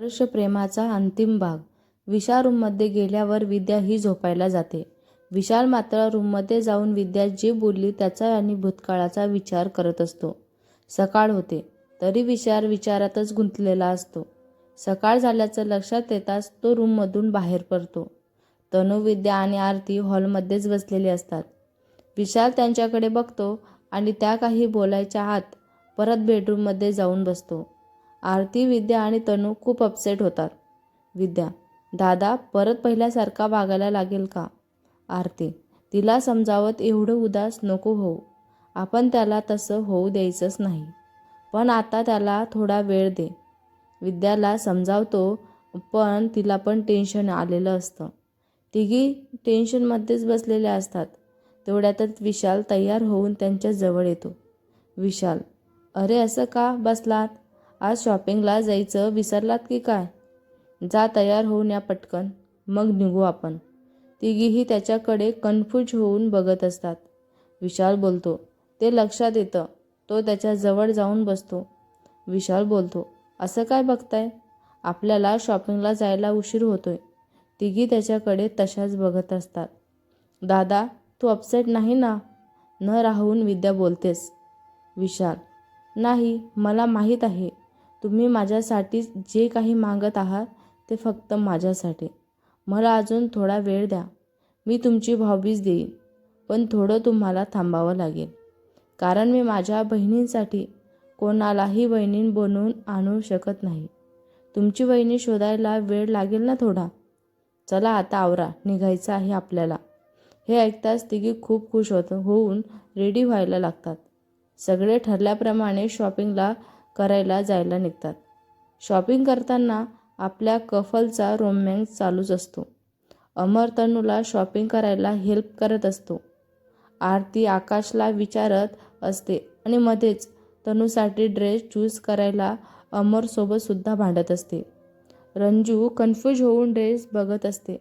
आदर्श प्रेमाचा अंतिम भाग. विशाल रूममध्ये गेल्यावर विद्या ही झोपायला जाते. विशाल मात्र रूममध्ये जाऊन विद्या जी बोलली त्याचा आणि भूतकाळाचा विचार करत असतो. सकाळ होते. तरी विचार विचारातच गुंतलेला असतो. सकाळ झाल्याचं लक्षात येताच तो रूममधून बाहेर पडतो. तनु विद्या आणि आरती हॉलमध्येच बसलेली असतात. विशाल त्यांच्याकडे बघतो आणि त्या काही बोलायच्या आत परत बेडरूममध्ये जाऊन बसतो. आरती विद्या आणि तनू खूप अपसेट होतात. विद्या दादा परत पहिल्यासारखा वागायला लागेल का? आरती तिला समजावत एवढं उदास नको होऊ. आपण त्याला तसं होऊ द्यायचंच नाही. पण आता त्याला थोडा वेळ दे. विद्याला समजावतो पण तिला पण टेन्शन आलेलं असतं. तिघी टेन्शनमध्येच बसलेल्या असतात. तेवढ्यातच विशाल तयार होऊन त्यांच्या जवळ येतो. विशाल अरे असं का बसलात? आज शॉपिंगला जायचं विसरलात की काय? जा तयार होऊन या पटकन. मग निघू आपण. तिघीही त्याच्याकडे कन्फ्यूज होऊन बघत असतात. विशाल बोलतो ते लक्षात येतं. तो त्याच्याजवळ जाऊन बसतो. विशाल बोलतो असं काय बघताय? आपल्याला शॉपिंगला जायला उशीर होतोय. तिघी त्याच्याकडे तशाच बघत असतात. दादा तू अपसेट नाही ना? न राहून विद्या बोलतेस. विशाल नाही मला माहीत आहे. तुम्ही माझ्यासाठी जे काही मागत आहात ते फक्त माझ्यासाठी. मला अजून थोडा वेळ द्या. मी तुमची भावबीज देईन पण थोडं तुम्हाला थांबावं लागेल. कारण मी माझ्या बहिणींसाठी कोणालाही वहिनी बनवून आणू शकत नाही. तुमची वहिनी शोधायला वेळ लागेल ना थोडा? चला आता आवरा निघायचं आहे आपल्याला. हे ऐकताच तिघी खूप खुश होत होऊन रेडी व्हायला लागतात. सगळे ठरल्याप्रमाणे शॉपिंगला करायला जायला निघतात. शॉपिंग करताना आपल्या कफलचा रोमॅन्स चालूच असतो. अमर तनूला शॉपिंग करायला हेल्प करत असतो. आरती आकाशला विचारत असते आणि मध्येच तनूसाठी ड्रेस चूज करायला अमरसोबतसुद्धा भांडत असते. रंजू कन्फ्यूज होऊन ड्रेस बघत असते.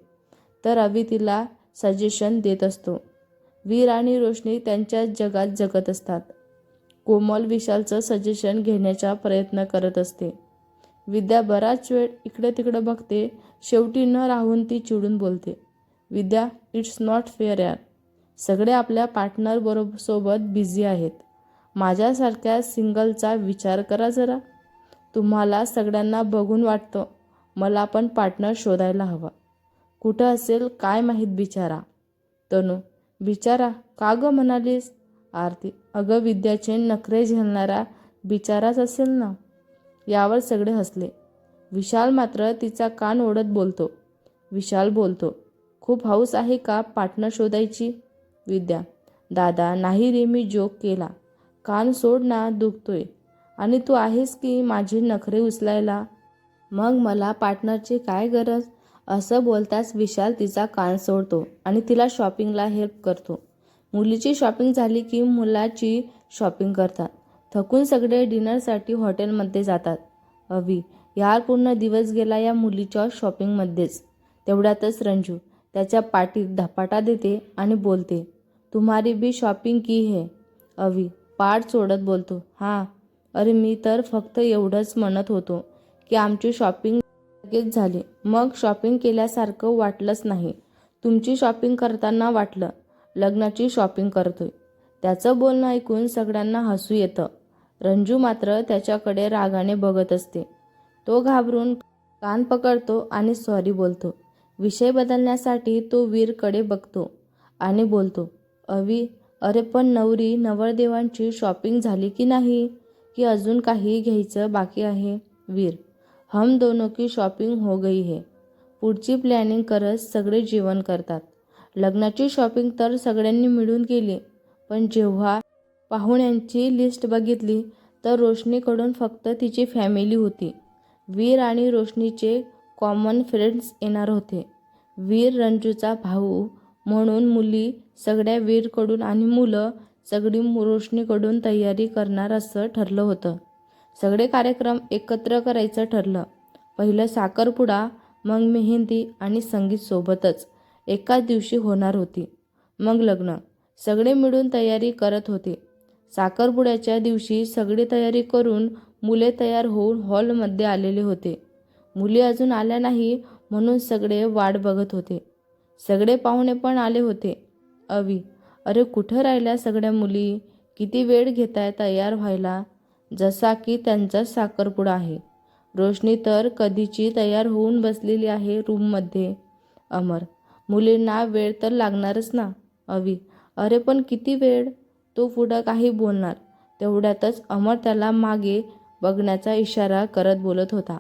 तर अभि तिला सजेशन देत असतो. वीर आणि रोशनी त्यांच्या जगात जगत असतात. कोमल विशालचं सजेशन घेण्याचा प्रयत्न करत असते. विद्या बराच वेळ इकडे तिकडं बघते शेवटी न राहून ती चिडून बोलते. विद्या इट्स नॉट फेअर यार. सगळे आपल्या पार्टनर बरोबर सोबत बिझी आहेत. माझ्यासारख्या सिंगलचा विचार करा जरा. तुम्हाला सगळ्यांना बघून वाटतं. मला पण पार्टनर शोधायला हवा. कुठं असेल काय माहीत बिचारा. तनू बिचारा का गं म्हणालीस? आरती अगं विद्याचे नखरे झेलणारा बिचाराच असेल ना? यावर सगळे हसले. विशाल मात्र तिचा कान ओढत बोलतो. विशाल बोलतो खूप हाऊस आहे का पार्टनर शोधायची? विद्या दादा नाही रे मी जोक केला. कान सोड ना दुखतोय. आणि तू आहेस की माझे नखरे उचलायला? मग मला पार्टनरची काय गरज? असं बोलताच विशाल तिचा कान सोडतो आणि तिला शॉपिंगला हेल्प करतो. मुलीची शॉपिंग झाली की मुलाची शॉपिंग करतात. थकून सगळे डिनरसाठी हॉटेलमध्ये जातात. अवी यार पूर्ण दिवस गेला या मुलीच्या शॉपिंगमध्येच. तेवढ्यातच रंजू त्याच्या पाठीत धपाटा देते आणि बोलते तुम्हारी बी शॉपिंग की है? अवी पाठ सोडत बोलतो हां अरे मी तर फक्त एवढंच म्हणत होतो की आमची शॉपिंग लगेच झाली. मग शॉपिंग केल्यासारखं वाटलंच नाही. तुमची शॉपिंग करताना वाटलं लग्नाची शॉपिंग करतोय. त्याचं बोलणं ऐकून सगळ्यांना हसू येतं. रंजू मात्र त्याच्याकडे रागाने बघत असते. तो घाबरून कान पकडतो आणि सॉरी बोलतो. विषय बदलण्यासाठी तो वीरकडे बघतो आणि बोलतो अवी अरे पण नवरी नवरदेवांची शॉपिंग झाली की नाही? की अजून काही घ्यायचं बाकी आहे? वीर हम दोनों की शॉपिंग हो गई है. पुढची प्लॅनिंग करत सगळे जेवण करतात. लग्नाची शॉपिंग तर सगळ्यांनी मिळून केली. पण जेव्हा पाहुण्यांची लिस्ट बघितली तर रोशनीकडून फक्त तिची फॅमिली होती. वीर आणि रोशनीचे कॉमन फ्रेंड्स येणार होते. वीर रंजूचा भाऊ म्हणून मुली सगळ्या वीरकडून आणि मुलं सगळी रोशनीकडून तयारी करणार असं ठरलं होतं. सगळे कार्यक्रम एकत्र करायचं ठरलं. पहिलं साखरपुडा मग मेहंदी आणि संगीत सोबतच. एकाच दिवशी होणार होती. मग लग्न. सगळे मिळून तयारी करत होते. साखरपुड्याच्या दिवशी सगळी तयारी करून मुले तयार होऊन हॉलमध्ये आलेले होते. मुली अजून आल्या नाही म्हणून सगळे वाट बघत होते. सगळे पाहुणे पण आले होते. अवी अरे कुठं राहिल्या सगळ्या मुली? किती वेळ घेताय तयार व्हायला? जसा की त्यांचा साखरपुडा आहे. रोशनी तर कधीची तयार होऊन बसलेली आहे रूममध्ये. अमर मुलींना वेळ तर लागणारच ना अवी. अरे पण किती वेळ? तो पुढं काही बोलणार. तेवढ्यातच अमर त्याला मागे बघण्याचा इशारा करत बोलत होता.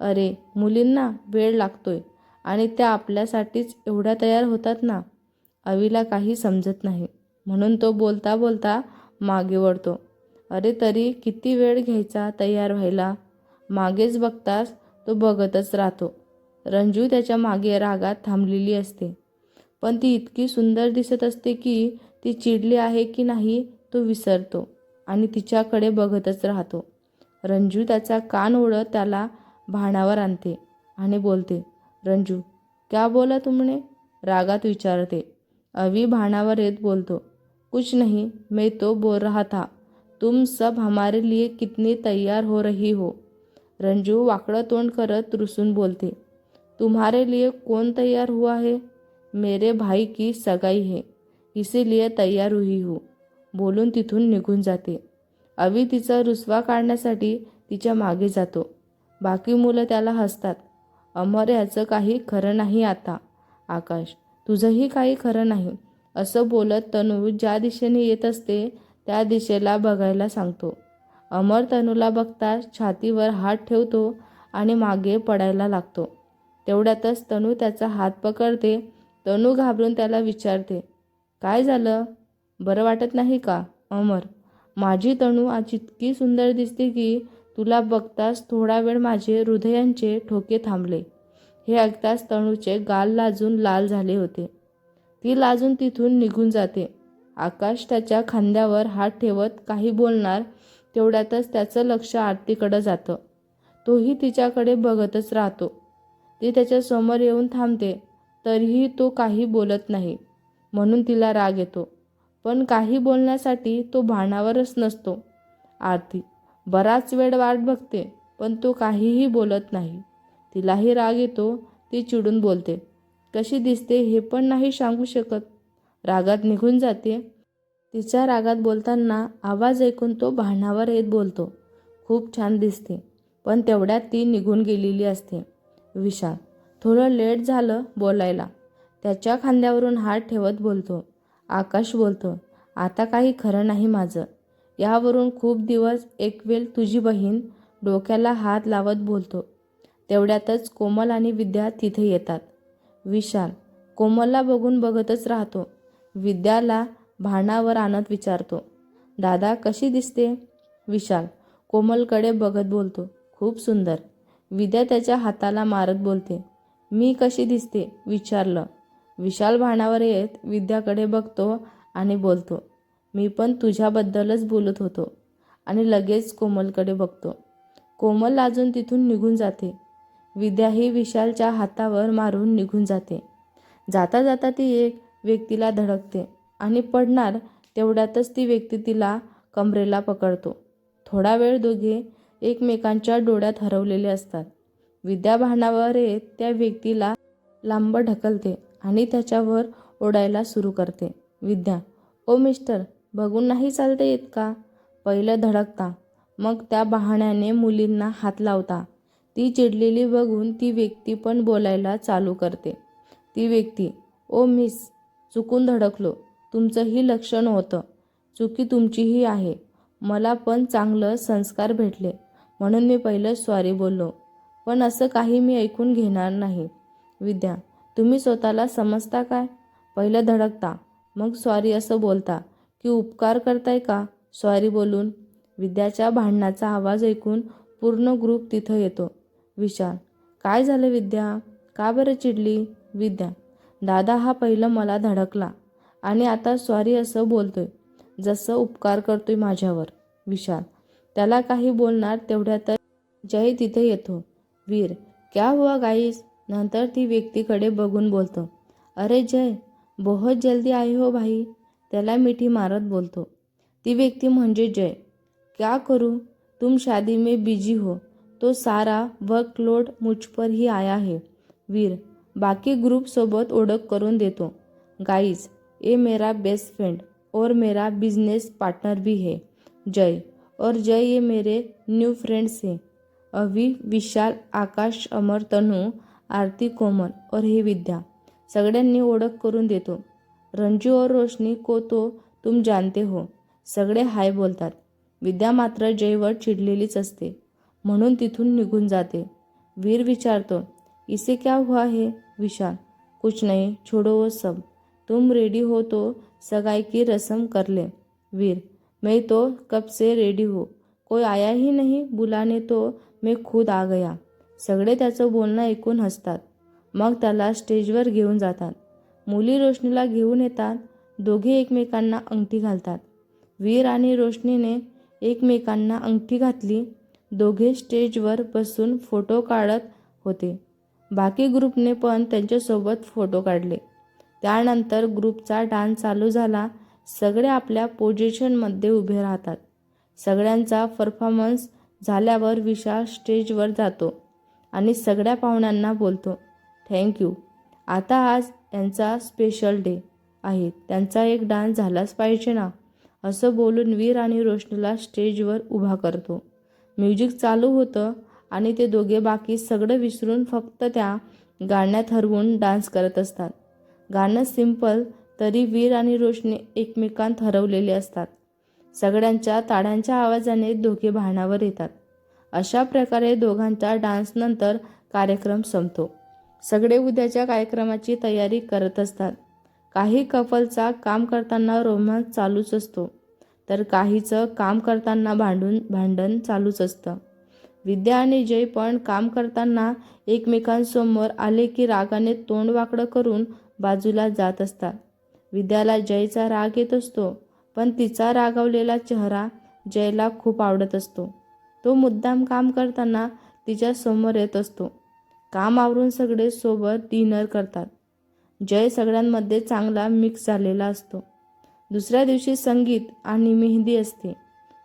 अरे मुलींना वेळ लागतोय आणि त्या आपल्यासाठीच एवढ्या तयार होतात ना? अवीला काही समजत नाही. म्हणून तो बोलता बोलता मागे वळतो. अरे तरी किती वेळ घ्यायचा तयार व्हायला? मागेच बघताच तो बघतच राहतो. रंजू त्याच्यामागे रागात थांबलेली असते. पण ती इतकी सुंदर दिसत असते की ती चिडली आहे की नाही तो विसरतो आणि तिच्याकडे बघतच राहतो. रंजू त्याचा कान ओढत त्याला भाणावर आणते आणि बोलते रंजू क्या बोला तुमने? रागात विचारते. अवी भाणावर येत बोलतो कुछ नहीं मैं तो बोल रहा था. तुम सब हमारे लिए कितनी तैयार हो रही हो. रंजू वाकडं तोंड करत रुसून बोलते तुम्हारे लिए कौन तैयार हुआ है? मेरे भाई की सगाई है इसीलिए तयार हुई हूँ। बोलून तिथून निघून जाते. अवी तिचा रुसवा काढण्यासाठी तिच्यामागे जातो. बाकी मुलं त्याला हसतात. अमर याचं काही खरं नाही आता. आकाश तुझंही काही खरं नाही. असं बोलत तनू ज्या दिशेने येत असते त्या दिशेला बघायला सांगतो. अमर तनूला बघता छातीवर हात ठेवतो आणि मागे पडायला लागतो. तेवढ्यातच तनू त्याचा हात पकडते. तनू घाबरून त्याला विचारते काय झालं? बरं वाटत नाही का अमर? माझी तणू आज इतकी सुंदर दिसते की तुला बघताच थोडा वेळ माझे हृदयांचे ठोके थांबले. हे ऐकताच तणूचे गाल लाजून लाल झाले होते. ती लाजून तिथून निघून जाते. आकाश त्याच्या खांद्यावर हात ठेवत काही बोलणार तेवढ्यातच त्याचं लक्ष आरतीकडं जातं. तोही तिच्याकडे बघतच राहतो. ती त्याच्यासमोर येऊन थांबते तरीही तो काही बोलत नाही. म्हणून तिला राग येतो. पण काही बोलण्यासाठी तो भाणावरच नसतो. आरती बराच वेळ वाट बघते पण तो काहीही बोलत नाही. तिलाही राग येतो ती चिडून बोलते. कशी दिसते हे पण नाही सांगू शकत. रागात निघून जाते. तिच्या रागात बोलताना आवाज ऐकून तो भांडावर येत बोलतो. खूप छान दिसते पण तेवढ्यात ती निघून गेलेली असते. विशाल. थोडं लेट झालं बोलायला. त्याच्या खांद्यावरून हात ठेवत बोलतो. आकाश बोलतो आता काही खरं नाही माझं. यावरून खूप दिवस एकवेल तुझी बहीण डोक्याला हात लावत बोलतो. तेवढ्यातच कोमल आणि विद्या तिथे येतात. विशाल कोमलला बघून बघतच राहतो. विद्याला भाणावर आणत विचारतो दादा कशी दिसते? विशाल कोमलकडे बघत बोलतो खूप सुंदर. विद्या त्याच्या हाताला मारत बोलते. मी कशी दिसते? विचारलं. विशाल भाणावर येत विद्याकडे बघतो आणि बोलतो. मी पण तुझ्याबद्दलच बोलत होतो आणि लगेच कोमलकडे बघतो. कोमल लाजून तिथून निघून जाते. विद्या ही विशालच्या हातावर मारून निघून जाते. जाता जाता ती एक व्यक्तीला धडकते आणि पडणार तेवढ्यातच ती व्यक्ती तिला कमरेला पकडतो. थोडा वेळ दोघे एकमेकांच्या डोळ्यात हरवलेले असतात. विद्या येत त्या व्यक्तीला लांब ढकलते आणि त्याच्यावर ओढायला सुरू करते. विद्या ओ मिस्टर बघून नाही चालता येत का? पहिलं धडकता. मग त्या बहाण्याने मुलींना हात लावता. ती चिडलेली बघून ती व्यक्ती पण बोलायला चालू करते. ती व्यक्ती ओ मिस चुकून धडकलो. तुमचंही लक्ष नव्हतं. चुकी तुमचीही आहे. मला पण चांगलं संस्कार भेटले. म्हणून मी पहिलं सॉरी बोललो. पण असं काही मी ऐकून घेणार नाही. विद्या तुम्ही स्वतःला समजता काय? पहिलं धडकता मग सॉरी असं बोलता की उपकार करताय का? सॉरी बोलून विद्याच्या भांडणाचा आवाज ऐकून पूर्ण ग्रुप तिथं येतो. विशाल काय झालं विद्या? का बरं चिडली? विद्या दादा हा पहिलं मला धडकला आणि आता सॉरी असं बोलतोय जसं उपकार करतोय माझ्यावर. विशाल त्याला काही बोलणार तेवढ्यात जय तिथे येतो. वीर, क्या हुआ गाईस? नंतर ती व्यक्तीकडे बघून बोलतो. अरे जय, बहुत जल्दी आई हो भाई. त्याला मिठी मारत बोलतो. ती व्यक्ती म्हणजे जय. क्या करू? तुम शादी में बिज़ी हो. तो सारा वर्कलोड मुझ पर ही आया है. वीर, बाकी ग्रुप सोबत ओळख करून देतो. गाइस ये मेरा बेस्ट फ्रेंड और मेरा बिज़नेस पार्टनर भी है. जय और जय ये मेरे न्यू फ्रेंड्स हैं। अवी विशाल आकाश अमर तनू आरती कोमल और हे विद्या सगळ्यांनी ओळख करून देतो। रंजू और रोशनी को तो तुम जानते हो सगळे हाय बोलतात। विद्या मात्र जयवर चिडलेलीच असते म्हणून तिथून निघून जाते। वीर विचारतो इसे क्या हुआ है विशाल? कुछ नहीं छोड़ो वो सब। तुम रेडी हो तो सगाई की रसम कर ले। वीर मैं तो कब से रेडी हूँ। कोई आया ही नहीं बुलाने तो मैं खुद आ गया। सगळे त्याचं बोलणं ऐकून हसतात. मग त्याला स्टेजवर घेऊन जातात. मुली रोशनीला घेऊन येतात. दोघे एकमेकांना अंगठी घालतात. वीर आणि रोशनीने एकमेकांना अंगठी घातली. दोघे स्टेजवर बसून फोटो काढत होते. बाकी ग्रुपने पण त्यांच्यासोबत फोटो काढले. त्यानंतर ग्रुपचा डान्स चालू झाला. सगळे आपल्या पोझिशनमध्ये उभे राहतात. सगळ्यांचा परफॉर्मन्स झाल्यावर विशाल स्टेजवर जातो आणि सगळ्या पाहुण्यांना बोलतो थँक्यू आता आज यांचा स्पेशल डे आहे. त्यांचा एक डान्स झालाच पाहिजे ना? असं बोलून वीर आणि रोशनीला स्टेजवर उभा करतो. म्युझिक चालू होतं आणि ते दोघे बाकी सगळं विसरून फक्त त्या गाण्यात हरवून डान्स करत असतात. गाणं सिंपल तरी वीर आणि रोशनी एकमेकांत हरवलेले असतात. सगळ्यांच्या ताड्यांच्या आवाजाने दोघे भानावर येतात. अशा प्रकारे दोघांच्या डान्सनंतर कार्यक्रम संपतो. सगळे उद्याच्या कार्यक्रमाची तयारी करत असतात. काही कपलचा काम करताना रोमांस चालूच असतो. तर काहीचं काम करताना भांडून भांडण चालूच असतं. विद्या आणि जय पण काम करताना एकमेकांसमोर आले की रागाने तोंड वाकडं करून बाजूला जात असतात. विद्याला जयचा राग येत असतो पण तिचा रागावलेला चेहरा जयला खूप आवडत असतो. तो मुद्दाम काम करताना तिच्या समोर येत असतो. काम आवरून सगळे सोबत डिनर करतात. जय सगळ्यांमध्ये चांगला मिक्स झालेला असतो. दुसऱ्या दिवशी संगीत आणि मेहंदी असते.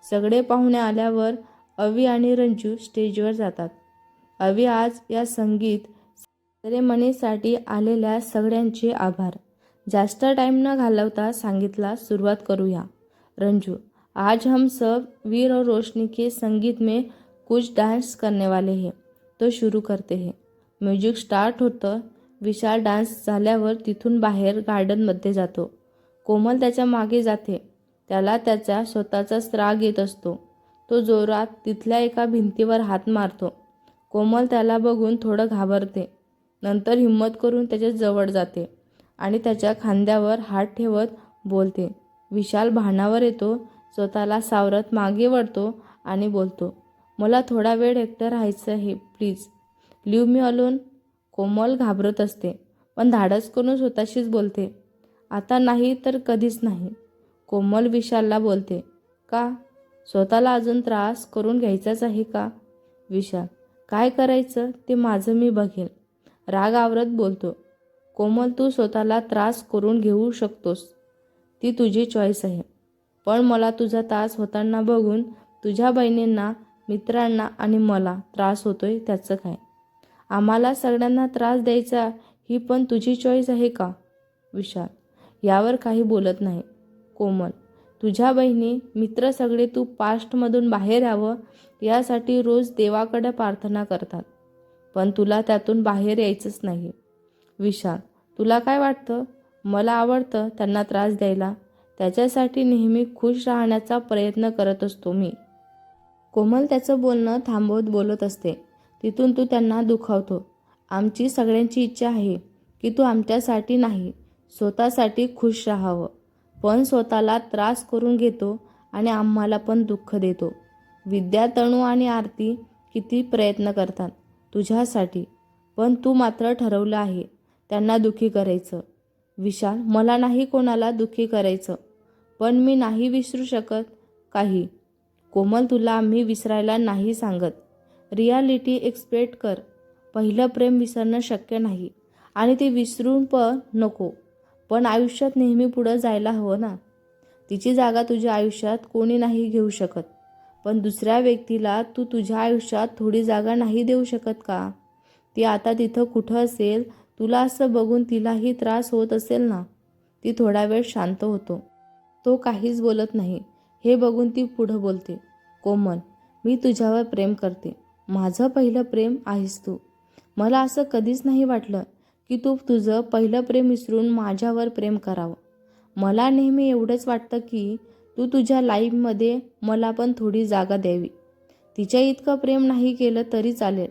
सगळे पाहुणे आल्यावर अवी आणि रंजू स्टेजवर जातात. अवी आज या संगीत सेरेमनीसाठी आलेल्या सगळ्यांचे आभार. जास्त टाइम न घालवता सांगितला सुरुवात करूया. रंजू आज हम सब वीर और रोशनी के संगीत में कुछ डांस करने वाले हैं. तो शुरू करते हैं. म्युझिक स्टार्ट होतं विशाल डान्स झाल्यावर तिथून बाहेर गार्डनमध्ये जातो. कोमल त्याच्यामागे जाते. त्याला त्याचा स्वतःचाच राग येत असतो. तो जोरात तिथल्या एका भिंतीवर हात मारतो. कोमल त्याला बघून थोडं घाबरते. नंतर हिंमत करून त्याच्याजवळ जाते. आणि त्याच्या खांद्यावर हात ठेवत बोलते. विशाल भानावर येतो स्वतःला सावरत मागे वळतो आणि बोलतो मला थोडा वेळ एकटं राहायचं आहे please. Leave me alone. Komal घाबरत असते पण धाडस करून स्वतःशीच बोलते आता नाही तर कधीच नाही. कोमल विशालला बोलते का? स्वतःला अजून त्रास करून घ्यायचाच आहे का? विशाल काय करायचं? ते माझं मी बघेन राग आवरत बोलतो कोमल तू स्वतःला त्रास करून घेऊ शकतोस. ती तुझी चॉईस आहे. पण मला तुझा त्रास होताना बघून तुझ्या बहिणींना मित्रांना आणि मला त्रास होतोय त्याचं काय? आम्हाला सगळ्यांना त्रास द्यायचा ही पण तुझी चॉईस आहे का? विशाल यावर काही बोलत नाही. कोमल तुझ्या बहिणी मित्र सगळे तू पास्टमधून बाहेर यावं यासाठी रोज देवाकडे प्रार्थना करतात. पण तुला त्यातून बाहेर यायचंच नाही. विशाल तुला काय वाटतं? मला आवडतं त्यांना त्रास द्यायला. त्याच्यासाठी नेहमी खुश राहण्याचा प्रयत्न करत असतो मी. कोमल त्याचं बोलणं थांबवत बोलत असते. तिथून तू त्यांना दुखावतो. आमची सगळ्यांची इच्छा आहे की तू आमच्यासाठी नाही स्वतःसाठी खुश राहावं. पण स्वतःला त्रास करून घेतो आणि आम्हाला पण दुःख देतो. विद्या तणू आणि आरती किती प्रयत्न करतात तुझ्यासाठी पण तू मात्र ठरवलं आहे. त्यांना दुखी करायचं. विशाल मला नाही कोणाला दुखी करायचं पण मी नाही विसरू शकत काही. कोमल तुला आम्ही विसरायला नाही सांगत. रियालिटी एक्सपेक्ट कर. पहिलं प्रेम विसरणं शक्य नाही. आणि ते विसरून पण नको. पण आयुष्यात नेहमी पुढं जायला हवं ना. तिची जागा तुझ्या आयुष्यात कोणी नाही घेऊ शकत. पण दुसऱ्या व्यक्तीला तू तुझ्या आयुष्यात थोडी जागा नाही देऊ शकत का? ती आता तिथं कुठं असेल तुला असं बघून तिलाही त्रास होत असेल ना? ती थोडा वेळ शांत होतो. तो काहीच बोलत नाही. हे बघून ती पुढं बोलते. कोमल मी तुझ्यावर प्रेम करते. माझं पहिलं प्रेम आहेस तू. मला असं कधीच नाही वाटलं की तू तुझं पहिलं प्रेम विसरून माझ्यावर प्रेम करावं. मला नेहमी एवढंच वाटतं की तू तुझ्या लाईफमध्ये मला पण थोडी जागा द्यावी. तिच्या इतकं प्रेम नाही केलं तरी चालेल.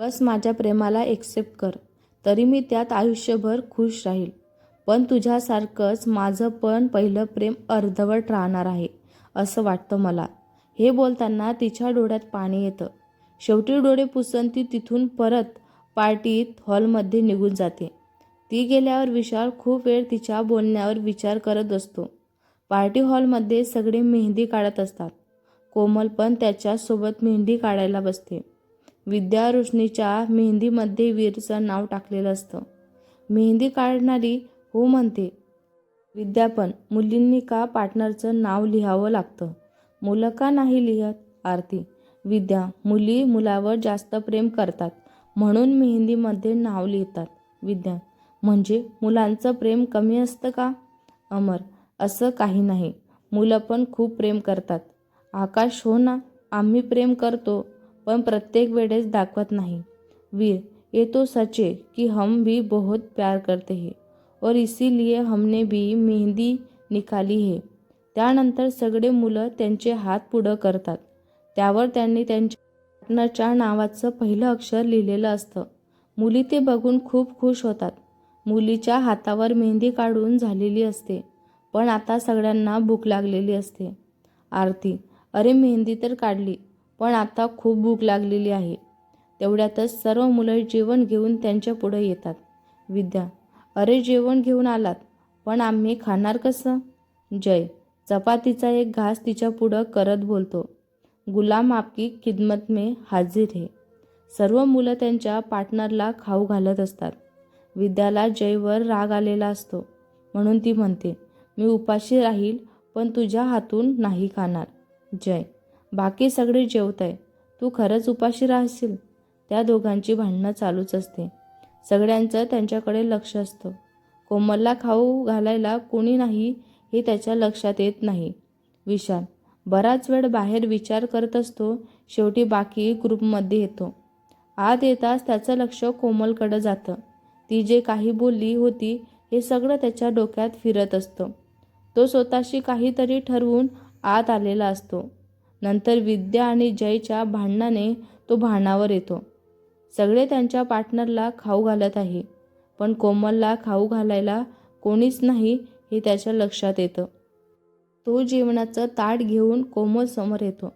बस माझ्या प्रेमाला एक्सेप्ट कर. तरी मी त्यात आयुष्यभर खुश राहील. पण तुझ्यासारखंच माझं पण पहिलं प्रेम अर्धवट राहणार आहे असं वाटतं मला. हे बोलताना तिच्या डोळ्यात पाणी येतं. शेवटी डोळे पुसून ती तिथून परत पार्टीत हॉलमध्ये निघून जाते. ती गेल्यावर विशाल खूप वेळ तिच्या बोलण्यावर विचार करत असतो. पार्टी हॉलमध्ये सगळे मेहंदी काढत असतात. कोमल पण त्याच्यासोबत मेहंदी काढायला बसते. विद्या रोशनीच्या मेहंदीमध्ये वीरचं नाव टाकलेलं असतं. मेहंदी काढणारी हो म्हणते विद्यापन मुलींनी का पार्टनरचं नाव लिहावं लागतं? मुलं का नाही लिहत? आरती विद्या मुली मुलावर जास्त प्रेम करतात म्हणून मेहंदीमध्ये नाव लिहितात. विद्या म्हणजे मुलांचं प्रेम कमी असतं का? अमर असं काही नाही. मुलं पण खूप प्रेम करतात. आकाश हो ना आम्ही प्रेम करतो. पण प्रत्येक वेळेस दाखवत नाही. वीर ये तो सच है कि हम भी बहुत प्यार करते हैं. और इसीलिए हमने भी मेहंदी निकाली है. त्यानंतर सगळे मुलं त्यांचे हात पुढं करतात. त्यावर त्यांनी त्यांच्या पार्टनरच्या नावाचं पहिलं अक्षर लिहिलेलं असतं. मुली ते बघून खूप खुश होतात. मुलीच्या हातावर मेहंदी काढून झालेली असते पण आता सगळ्यांना भूक लागलेली असते. आरती अरे मेहंदी तर काढली. पण आता खूप भूक लागलेली आहे. तेवढ्यातच सर्व मुलं जेवण घेऊन त्यांच्या पुढे येतात. विद्या अरे जेवण घेऊन आलात पण आम्ही खाणार कसं? जय चपातीचा एक घास तिच्या पुढं करत बोलतो. गुलाम आपकी खिदमत में हाजीर हे. सर्व मुलं त्यांच्या पार्टनरला खाऊ घालत असतात. विद्याला जयवर राग आलेला असतो. म्हणून ती म्हणते मी उपाशी राहील पण तुझ्या हातून नाही खाणार. जय. बाकी सगळे जेवत आहे. तू खरंच उपाशी राहशील. त्या दोघांची भांडणं चालूच असते. सगळ्यांचं त्यांच्याकडे लक्ष असतं. कोमलला खाऊ घालायला कोणी नाही हे त्याच्या लक्षात येत नाही. विशाल बराच वेळ बाहेर विचार करत असतो शेवटी बाकी ग्रुपमध्ये येतो. आत येताच त्याचं लक्ष कोमलकडं जातं. ती जे काही बोलली होती हे सगळं त्याच्या डोक्यात फिरत असतं. तो स्वतःशी काहीतरी ठरवून आत आलेला असतो. नंतर विद्या आणि जयच्या भांडणाने तो भानावर येतो. सगळे त्यांच्या पार्टनरला खाऊ घालत आहे. पण कोमलला खाऊ घालायला कोणीच नाही हे त्याच्या लक्षात येतं. तो जेवणाचं ताट घेऊन कोमल समोर येतो.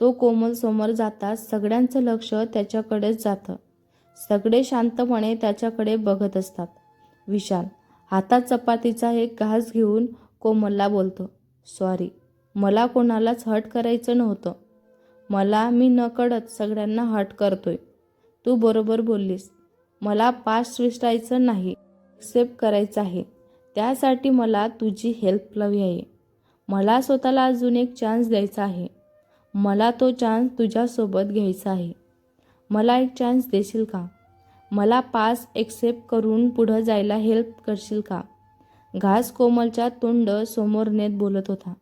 तो कोमल समोर जाताच सगळ्यांचं लक्ष त्याच्याकडेच जातं. सगळे शांतपणे त्याच्याकडे बघत असतात. विशाल हातात चपातीचा एक घास घेऊन कोमलला बोलतो सॉरी. मला कोणालाच हट करायचं नव्हतं. मला मी नकळत सगळ्यांना हट करतोय. तू बरोबर बोललीस. मला पास्ट विसरायचं नाही एक्सेप्ट करायचं आहे. त्यासाठी मला तुझी हेल्प हवी आहे. मला स्वतःला अजून एक चान्स द्यायचा आहे. मला तो चान्स तुझ्यासोबत घ्यायचा आहे. मला एक चान्स देशील का? मला पास एक्सेप्ट करून पुढं जायला हेल्प करशील का? घास कोमलच्या तोंड समोर नेत बोलत होता.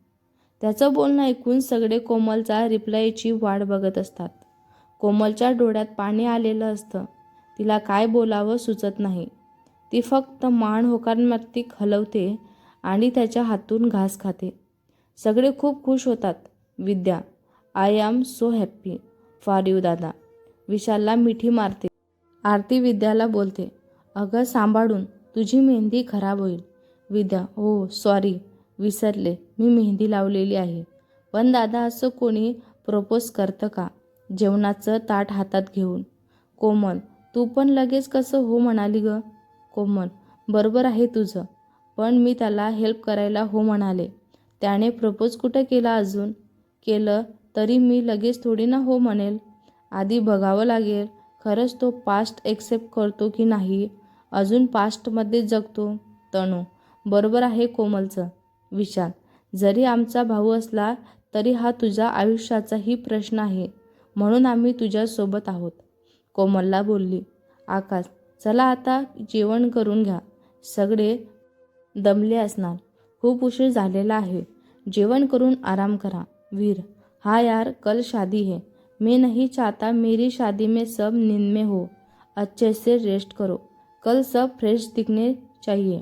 त्याचं बोलणं ऐकून सगळे कोमलचा रिप्लायची वाट बघत असतात. कोमलच्या डोळ्यात पाणी आलेलं असतं. तिला काय बोलावं सुचत नाही. ती फक्त मान होकारमार्तिक हलवते आणि त्याच्या हातून घास खाते. सगळे खूप खुश होतात. Vidya I am so happy for you दादा. विशालला मिठी मारते. आरती विद्याला बोलते अगं सांभाळून. तुझी मेहंदी खराब होईल. विद्या हो सॉरी विसरले. मी मेहंदी लावलेली आहे. पण दादा असं कोणी प्रपोज करतं का? जेवणाचं ताट हातात घेऊन. कोमल तू पण लगेच कसं हो म्हणाली ग? कोमल बरोबर आहे तुझं. पण मी त्याला हेल्प करायला हो म्हणाले. त्याने प्रपोज कुठं केला अजून? केलं तरी मी लगेच थोडी ना हो म्हणेल. आधी बघावं लागेल. खरंच तो पास्ट एक्सेप्ट करतो की नाही? अजून पास्टमध्ये जगतो. तणू बरोबर आहे कोमलचं. विशाल जरी आमचा भाऊ असला तरी हा तुझा आयुष्याचाही प्रश्न आहे. म्हणून आम्ही तुझ्यासोबत आहोत. कोमलला बोलली आकाश चला आता जेवण करून घ्या. सगळे दमले असणार. खूप उशीर झालेला आहे. जेवण करून आराम करा. वीर हाँ यार कल शादी है. मैं नहीं चाहता मेरी शादी में सब नींद में हो. अच्छे से रेस्ट करो. कल सब फ्रेश दिखने चाहिए.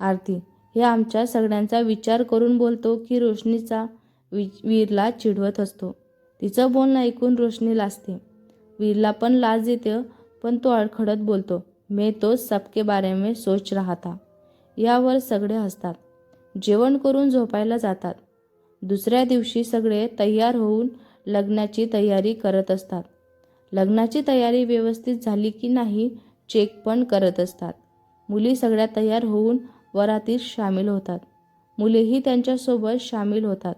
आरती हे आमच्या सगळ्यांचा विचार करून बोलतो की रोशनीचा वि वीरला चिडवत असतो. तिचं बोलणं ऐकून रोशनी लाजते. वीरला पण लाज येते पण तो अडखडत बोलतो. मे तो सबके बारे में सोच रहा था यावर सगळे हसतात. जेवण करून झोपायला जातात. दुसऱ्या दिवशी सगळे तयार होऊन लग्नाची तयारी करत असतात. लग्नाची तयारी व्यवस्थित झाली की नाही चेक पण करत असतात. मुली सगळ्या तयार होऊन वरातीत सामील होतात. मुलेही त्यांच्यासोबत सामील होतात.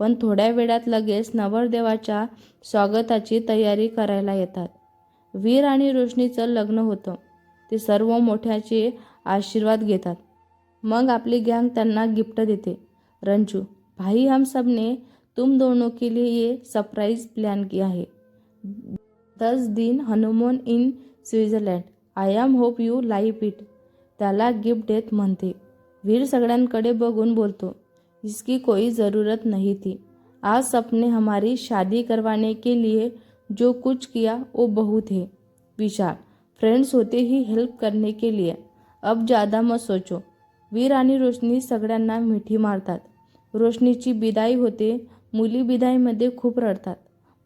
पण थोड्या वेळात लगेच नवरदेवाच्या स्वागताची तयारी करायला येतात. वीर आणि रोशनीचं लग्न होतं. ते सर्व मोठ्याचे आशीर्वाद घेतात. मग आपली गँग त्यांना गिफ्ट देते. रंजू भाई हम सबने तुम दोनों के लिए ये सरप्राइज प्लान किया है. दस दिन honeymoon in Switzerland I am hope you life it त्याला गिफ्ट देत म्हणते. वीर सगळ्यांकडे बघून बोलतो इसकी कोई ज़रूरत नहीं थी. आज सपने हमारी शादी करवाने के लिए जो कुछ किया वो बहुत है. विशाल फ्रेंड्स होते ही हेल्प करने के लिए. अब ज़्यादा मत सोचो. वीर आणि रोशनी सगळ्यांना मिठी मारतात. रोशनीची बिदाई होते मुली बिदाईमध्ये खूप रडतात.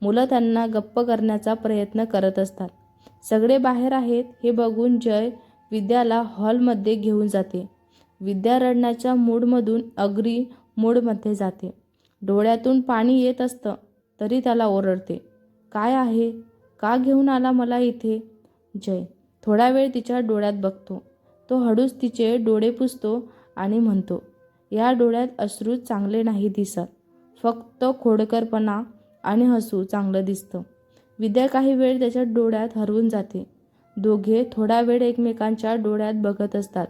मुलं त्यांना गप्प करण्याचा प्रयत्न करत असतात. सगळे बाहेर आहेत हे बघून जय विद्याला हॉलमध्ये घेऊन जाते. विद्या रडण्याच्या मूडमधून अग्री मूडमध्ये जाते. डोळ्यातून पाणी येत असतं तरी त्याला ओरडते. काय आहे? का घेऊन आला मला इथे? जय. थोडा वेळ तिच्या डोळ्यात बघतो. तो हळूच तिचे डोळे पुसतो आणि म्हणतो या डोळ्यात अश्रू चांगले नाही दिसत. फक्त खोडकरपणा आणि हसू चांगलं दिसतं. विद्या काही वेळ त्याच्या डोळ्यात हरवून जाते. दोघे थोडा वेळ एकमेकांच्या डोळ्यात बघत असतात.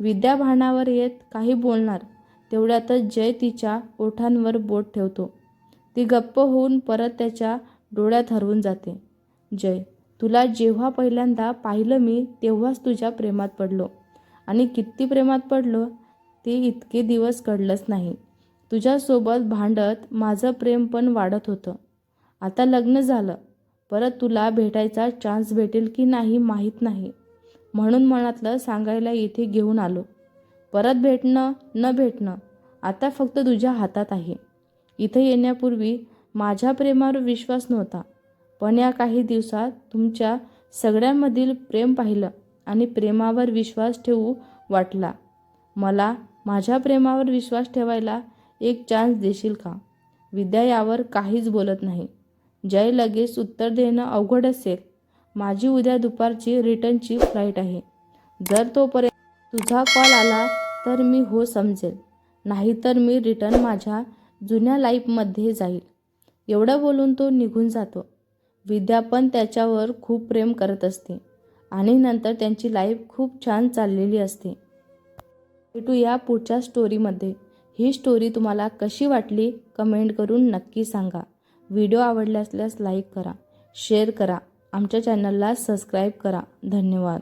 विद्या भानावर येत काही बोलणार तेवढ्यातच जय तिच्या ओठांवर बोट ठेवतो. ती गप्प होऊन परत त्याच्या डोळ्यात हरवून जाते. जय तुला जेव्हा पहिल्यांदा पाहिलं मी तेव्हाच तुझ्या प्रेमात पडलो. आणि किती प्रेमात पडलो ते इतके दिवस कळलंच नाही. तुझ्यासोबत भांडत माझं प्रेम पण वाढत होतं. आता लग्न झालं. परत तुला भेटायचा चान्स भेटेल की नाही माहीत नाही. म्हणून मनातलं सांगायला इथे घेऊन आलो. परत भेटणं न भेटणं आता फक्त तुझ्या हातात आहे. इथे येण्यापूर्वी माझ्या प्रेमावर विश्वास नव्हता. पण या काही दिवसात तुमच्या सगळ्यांमधील प्रेम पाहिलं आणि प्रेमावर विश्वास ठेवू वाटला. मला माझ्या प्रेमावर विश्वास ठेवायला एक चान्स देशील का? विद्या यावर काहीच बोलत नाही. जय लगेच उत्तर देणं अवघड असेल. माझी उद्या दुपारची रिटर्नची फ्लाईट आहे. जर तोपर्यंत तुझा कॉल आला तर मी हो समजेल. नाहीतर मी रिटर्न माझ्या जुन्या लाईफमध्ये जाईल. एवढं बोलून तो निघून जातो. विद्या पण त्याच्यावर खूप प्रेम करत असते आणि नंतर त्यांची लाईफ खूप छान चाललेली असते. भेटू या पुढच्या स्टोरीमध्ये ही स्टोरी तुम्हाला कशी वाटली कमेंट करून नक्की सांगा. व्हिडिओ आवडला असल्यास लाईक करा शेअर करा. आमच्या चॅनलला सबस्क्राईब करा. धन्यवाद.